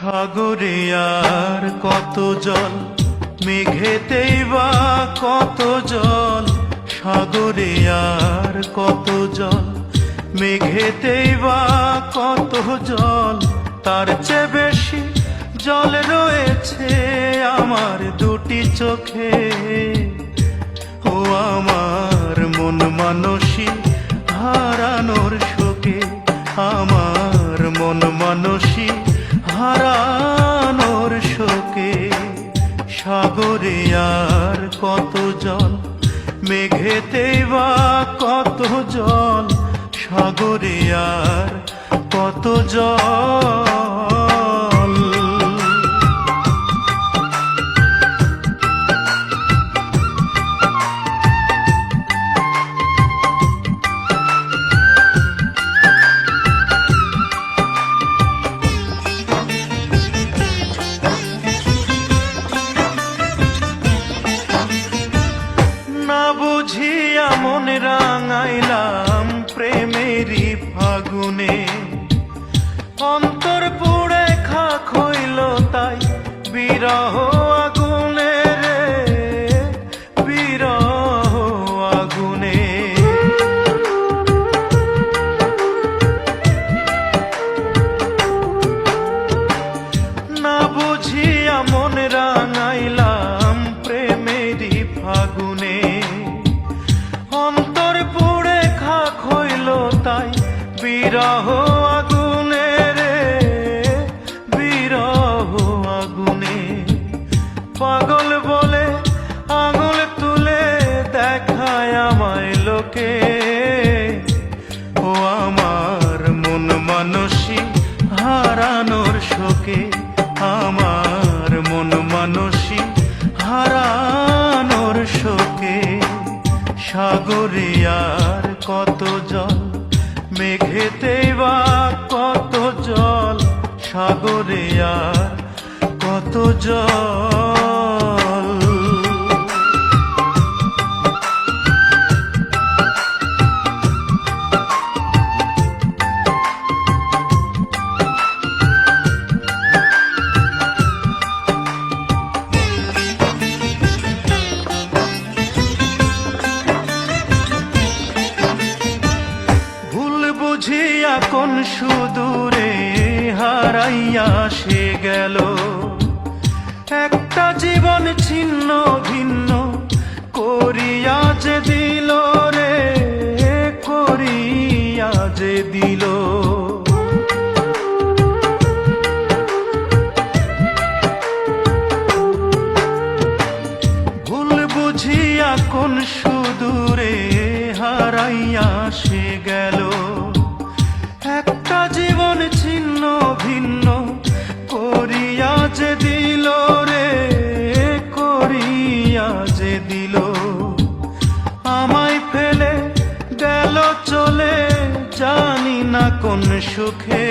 সাগরে আর কত জল? মেঘেতেই বা কত জল? সাগরে আর কত জল? মেঘেতেই বা কত জল? তার চেয়ে বেশি জল রয়েছে আমার দুটি চোখে। ও আমার মন মানসী হারানোর শোকে, আমার মন মানসী হারানোর শোকে সাগরে আর কত জল? মেঘেতে বা কত জল? সাগরে আর কত জল? বুঝিয়া মনে রাঙাইলাম প্রেমেরই ফাগুনে। অন্তর পুড়ে খা খইল তাই বিরহ তাই বিরহ আগুনে রে, বিরহ আগুনে। পাগল বলে আঙুল তুলে দেখায় আমায় লোকে। ও আমার মন মানসী হারানোর শোকে, আমার মন মানসী হারানোর শোকে। সাগরে আর কত জল মেঘেতে বা কত জল সাগরে আর কত জল কোন সুদূরে হারাইয়া সে গেল। একটা জীবন ছিন্ন ভিন্ন করিয়া যে দিল রে, করিয়া যে দিল। ভুল বুঝিয়া কোন সুদূরে হারাইয়া সে গেল। চলে জানি না কোন সুখে।